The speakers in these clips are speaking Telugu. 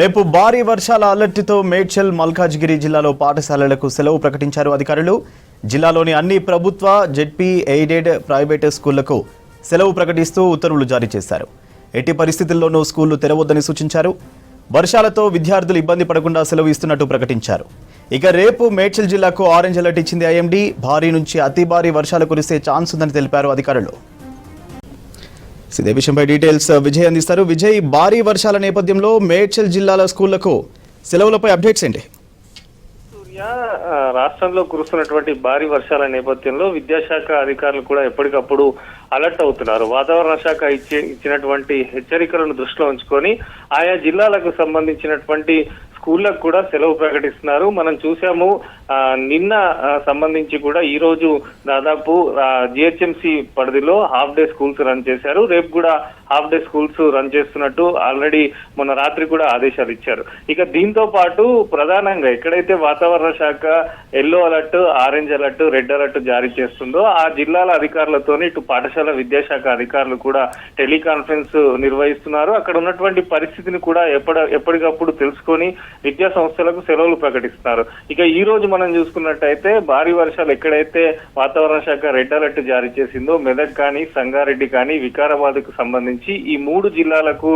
రేపు భారీ వర్షాల అలర్ట్తో మేడ్చల్ మల్కాజ్గిరి జిల్లాలో పాఠశాలలకు సెలవు ప్రకటించారు అధికారులు. జిల్లాలోని అన్ని ప్రభుత్వ జెడ్పీ ఎయిడెడ్ ప్రైవేట్ స్కూళ్ళకు సెలవు ప్రకటిస్తూ ఉత్తర్వులు జారీ చేశారు. ఎట్టి పరిస్థితుల్లోనూ స్కూళ్ళు తెరవద్దని సూచించారు. వర్షాలతో విద్యార్థులు ఇబ్బంది పడకుండా సెలవు ఇస్తున్నట్టు ప్రకటించారు. ఇక రేపు మేడ్చల్ జిల్లాకు ఆరెంజ్ అలర్ట్ ఇచ్చింది ఐఎండీ. భారీ నుంచి అతి భారీ వర్షాలు కురిసే ఛాన్స్ ఉందని తెలిపారు అధికారులు. ఇదే విషయంపై డీటెయిల్స్ విజయ్ అందిస్తారు. విజయ్ భారీ వర్షాల నేపథ్యంలో మేడ్చల్ జిల్లాల స్కూళ్ళకు సెలవులపై అప్డేట్స్ ఏంటి? సూర్య రాష్ట్రంలో కురుస్తున్నటువంటి భారీ వర్షాల నేపథ్యంలో విద్యాశాఖ అధికారులు కూడా ఎప్పటికప్పుడు అలర్ట్ అవుతున్నారు. వాతావరణ శాఖ ఇచ్చి ఇచ్చినటువంటి హెచ్చరికలను దృష్టిలో ఉంచుకొని ఆయా జిల్లాలకు సంబంధించినటువంటి స్కూళ్ళకు కూడా సెలవు ప్రకటిస్తున్నారు. మనం చూసాము నిన్న సంబంధించి కూడా ఈ రోజు దాదాపు జిహెచ్ఎంసి పరిధిలో హాఫ్ డే స్కూల్స్ రన్ చేశారు. రేపు కూడా హాఫ్ డే స్కూల్స్ రన్ చేస్తున్నట్టు ఆల్రెడీ మొన్న రాత్రి కూడా ఆదేశాలు ఇచ్చారు. ఇక దీంతో పాటు ప్రధానంగా ఎక్కడైతే వాతావరణ శాఖ yellow alert orange alert red alert జారీ చేస్తుందో ఆ జిల్లాల అధికారులతోనే ఇటు పాఠశాల విద్యాశాఖ అధికారులు కూడా టెలికాన్ఫరెన్స్ నిర్వహిస్తున్నారు. అక్కడ ఉన్నటువంటి పరిస్థితిని కూడా ఎప్పటి ఎప్పటికప్పుడు తెలుసుకొని విద్యా సంస్థలకు సెలవులు ప్రకటిస్తున్నారు. ఇక ఈ రోజు మనం చూసుకున్నట్టయితే భారీ వర్షాలు ఎక్కడైతే వాతావరణ శాఖ రెడ్ అలర్ట్ జారీ చేసిందో మెదక్ కానీ సంగారెడ్డి కానీ వికారాబాద్కు సంబంధించి ఈ మూడు జిల్లాలకు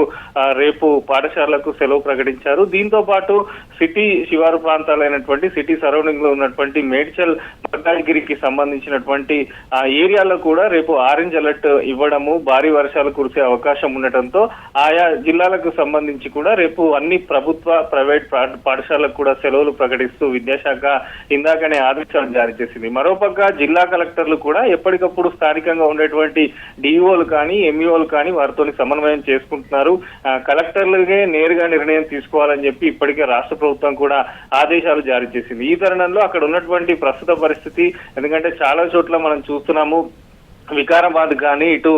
రేపు పాఠశాలలకు సెలవు ప్రకటించారు. దీంతో పాటు సిటీ శివారు ప్రాంతాలైనటువంటి సిటీ సరౌండింగ్లో ఉన్నటువంటి మేడ్చల్ మల్కాజ్గిరికి సంబంధించినటువంటి ఆ ఏరియాలో కూడా రేపు ఆరెంజ్ అలర్ట్ ఇవ్వడము భారీ వర్షాలు కురిసే అవకాశం ఉండటంతో ఆయా జిల్లాలకు సంబంధించి కూడా రేపు అన్ని ప్రభుత్వ ప్రైవేట్ పా- పాఠశాలకు కూడా సెలవులు ప్రకటిస్తూ విద్యాశాఖ ఇందాకనే ఆదేశాలు జారీ చేసింది. మరోపక్క జిల్లా కలెక్టర్లు కూడా ఎప్పటికప్పుడు స్థానికంగా ఉండేటువంటి డిఈఓలు కానీ ఎంఈఓలు కానీ వారితో సమన్వయం చేసుకుంటున్నారు. కలెక్టర్లకే నేరుగా నిర్ణయం తీసుకోవాలని చెప్పి ఇప్పటికే రాష్ట్ర ప్రభుత్వం కూడా ఆదేశాలు జారీ చేసింది. ఈ తరుణంలో అక్కడ ఉన్నటువంటి ప్రస్తుత పరిస్థితి ఎందుకంటే చాలా చోట్ల మనం చూస్తున్నాము వికారాబాద్ కానీ ఇటు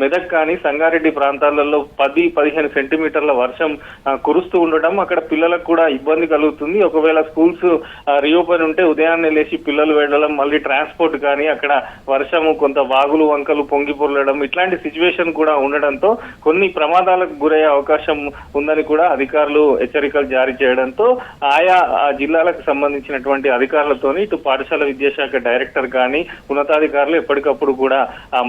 మెదక్ కానీ సంగారెడ్డి ప్రాంతాలలో పది పదిహేను సెంటీమీటర్ల వర్షం కురుస్తూ ఉండడం అక్కడ పిల్లలకు కూడా ఇబ్బంది కలుగుతుంది. ఒకవేళ స్కూల్స్ రీఓపెన్ ఉంటే ఉదయాన్నే లేచి పిల్లలు వెళ్ళడం మళ్ళీ ట్రాన్స్పోర్ట్ కానీ అక్కడ వర్షము కొంత వాగులు వంకలు పొంగి పొరలడం ఇట్లాంటి సిచ్యువేషన్ కూడా ఉండడంతో కొన్ని ప్రమాదాలకు గురయ్యే అవకాశం ఉందని కూడా అధికారులు హెచ్చరికలు జారీ చేయడంతో ఆయా ఆ జిల్లాలకు సంబంధించినటువంటి అధికారులతోని ఇటు పాఠశాల విద్యాశాఖ డైరెక్టర్ కానీ ఉన్నతాధికారులు ఎప్పటికప్పుడు కూడా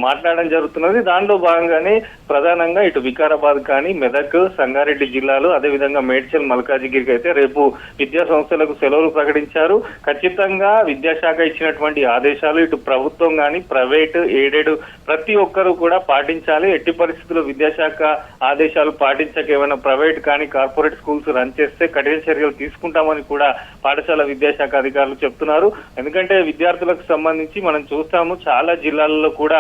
మాట్లాడడం జరుగుతున్నది. దానిలో భాగంగానే ప్రధానంగా ఇటు వికారాబాద్ కానీ మెదక్ సంగారెడ్డి జిల్లాలు అదేవిధంగా మేడ్చల్ మల్కాజిగిరికి అయితే రేపు విద్యా సంస్థలకు సెలవులు ప్రకటించారు. ఖచ్చితంగా విద్యాశాఖ ఇచ్చినటువంటి ఆదేశాలు ఇటు ప్రభుత్వం కానీ ప్రైవేట్ ఎయిడెడ్ ప్రతి ఒక్కరూ కూడా పాటించాలి. ఎట్టి పరిస్థితుల్లో విద్యాశాఖ ఆదేశాలు పాటించక ఏమైనా ప్రైవేట్ కానీ కార్పొరేట్ స్కూల్స్ రన్ చేస్తే కఠిన చర్యలు తీసుకుంటామని కూడా పాఠశాల విద్యాశాఖ అధికారులు చెప్తున్నారు. ఎందుకంటే విద్యార్థులకు సంబంధించి మనం చూస్తాము చాలా జిల్లాలలో కూడా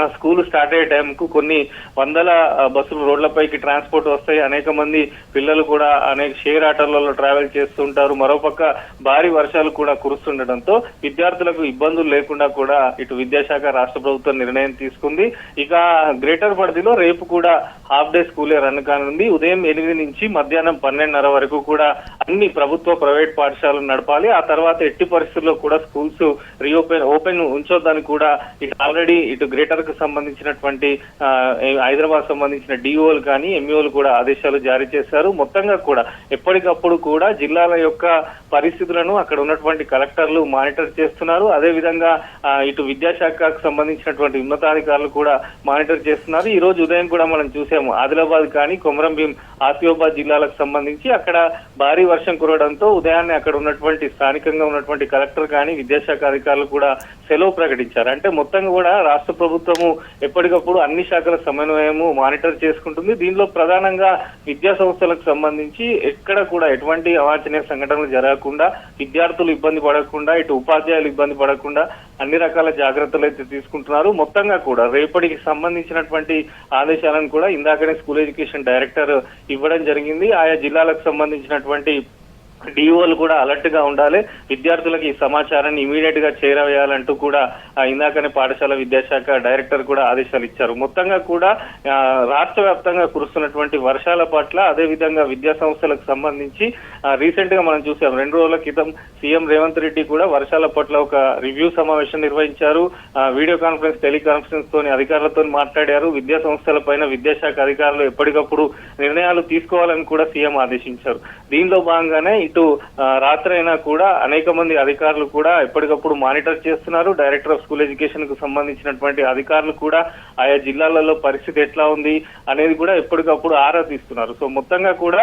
ఆ స్కూల్ స్టార్ట్ అయ్యే టైంకు కొన్ని వందల బస్సులు రోడ్లపైకి ట్రాన్స్పోర్ట్ వస్తాయి. అనేక మంది పిల్లలు కూడా అనేక షేర్ ఆటోలలో ట్రావెల్ చేస్తుంటారు. మరోపక్క భారీ వర్షాలు కూడా కురుస్తుండటంతో విద్యార్థులకు ఇబ్బందులు లేకుండా కూడా ఇటు విద్యాశాఖ రాష్ట్ర ప్రభుత్వం నిర్ణయం తీసుకుంది. ఇక గ్రేటర్ పరిధిలో రేపు కూడా హాఫ్ డే స్కూలే రన్ కానుంది. ఉదయం ఎనిమిది నుంచి మధ్యాహ్నం పన్నెండున్నర వరకు కూడా అన్ని ప్రభుత్వ ప్రైవేట్ పాఠశాలలు నడపాలి. ఆ తర్వాత ఎట్టి పరిస్థితుల్లో కూడా స్కూల్స్ రీఓపెన్ ఓపెన్ ఉంచొద్దని కూడా ఇటు ఆల్రెడీ ఇటు గ్రేటర్ కు సంబంధించినటువంటి హైదరాబాద్ సంబంధించిన డిఓలు కానీ ఎంఈఓలు కూడా ఆదేశాలు జారీ చేశారు. మొత్తంగా కూడా ఎప్పటికప్పుడు కూడా జిల్లాల యొక్క పరిస్థితులను అక్కడ ఉన్నటువంటి కలెక్టర్లు మానిటర్ చేస్తున్నారు. అదే విధంగా ఇటు విద్యాశాఖకు సంబంధించినటువంటి ఉన్నతాధికారులు కూడా మానిటర్ చేస్తున్నారు. ఈ రోజు ఉదయం కూడా మనం చూసాము ఆదిలాబాద్ కానీ కొమరంభీం ఆసిఫాబాద్ జిల్లాలకు సంబంధించి అక్కడ భారీ వర్షం కురవడంతో ఉదయాన్నే అక్కడ ఉన్నటువంటి స్థానికంగా ఉన్నటువంటి కలెక్టర్ కానీ విద్యాశాఖ అధికారులు కూడా సెలవు ప్రకటించారు. అంటే మొత్తంగా కూడా రాష్ట్ర ప్రభుత్వము ఎప్పటికప్పుడు అన్ని శాఖల సమన్వయము మానిటర్ చేసుకుంటుంది. దీనిలో ప్రధానంగా విద్యా సంస్థలకు సంబంధించి ఎక్కడ కూడా ఎటువంటి అవాంఛనీయ సంఘటనలు జరగకుండా విద్యార్థులు ఇబ్బంది పడకుండా ఇటు ఉపాధ్యాయులు ఇబ్బంది పడకుండా అన్ని రకాల జాగ్రత్తలు అయితే తీసుకుంటున్నారు. మొత్తంగా కూడా రేపటికి సంబంధించినటువంటి ఆదేశాలను కూడా ఇందాకనే స్కూల్ ఎడ్యుకేషన్ డైరెక్టర్ ఇవ్వడం జరిగింది. ఆయా జిల్లాలకు సంబంధించినటువంటి డిఓలు కూడా అలర్ట్గా ఉండాలి. విద్యార్థులకు ఈ సమాచారాన్ని ఇమీడియట్గా చేరవేయాలంటూ కూడా ఇందాకనే పాఠశాల విద్యాశాఖ డైరెక్టర్ కూడా ఆదేశాలు ఇచ్చారు. మొత్తంగా కూడా రాష్ట్ర వ్యాప్తంగా కురుస్తున్నటువంటి వర్షాల పట్ల అదే విధంగా విద్యా సంస్థలకు సంబంధించి రీసెంట్గా మనం చూసాం. రెండు రోజుల క్రితం సీఎం రేవంత్ రెడ్డి కూడా వర్షాల పట్ల ఒక రివ్యూ సమావేశం నిర్వహించారు. వీడియో కాన్ఫరెన్స్ టెలికాన్ఫరెన్స్ తోని అధికారులతో మాట్లాడారు. విద్యా సంస్థల పైన విద్యాశాఖ అధికారులు ఎప్పటికప్పుడు నిర్ణయాలు తీసుకోవాలని కూడా సీఎం ఆదేశించారు. దీనిలో భాగంగానే ఇటు రాత్రైనా కూడా అనేక మంది అధికారులు కూడా ఎప్పటికప్పుడు మానిటర్ చేస్తున్నారు. డైరెక్టర్ ఆఫ్ స్కూల్ ఎడ్యుకేషన్కు సంబంధించినటువంటి అధికారులు కూడా ఆయా జిల్లాలలో పరిస్థితి ఎట్లా ఉంది అనేది కూడా ఎప్పటికప్పుడు ఆరా తీస్తున్నారు. సో మొత్తంగా కూడా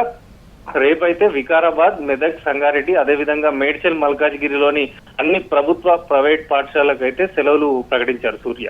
రేపైతే వికారాబాద్ మెదక్ సంగారెడ్డి అదేవిధంగా మేడ్చల్ మల్కాజ్గిరిలోని అన్ని ప్రభుత్వ ప్రైవేట్ పాఠశాలకు అయితే సెలవులు ప్రకటించారు సూర్య.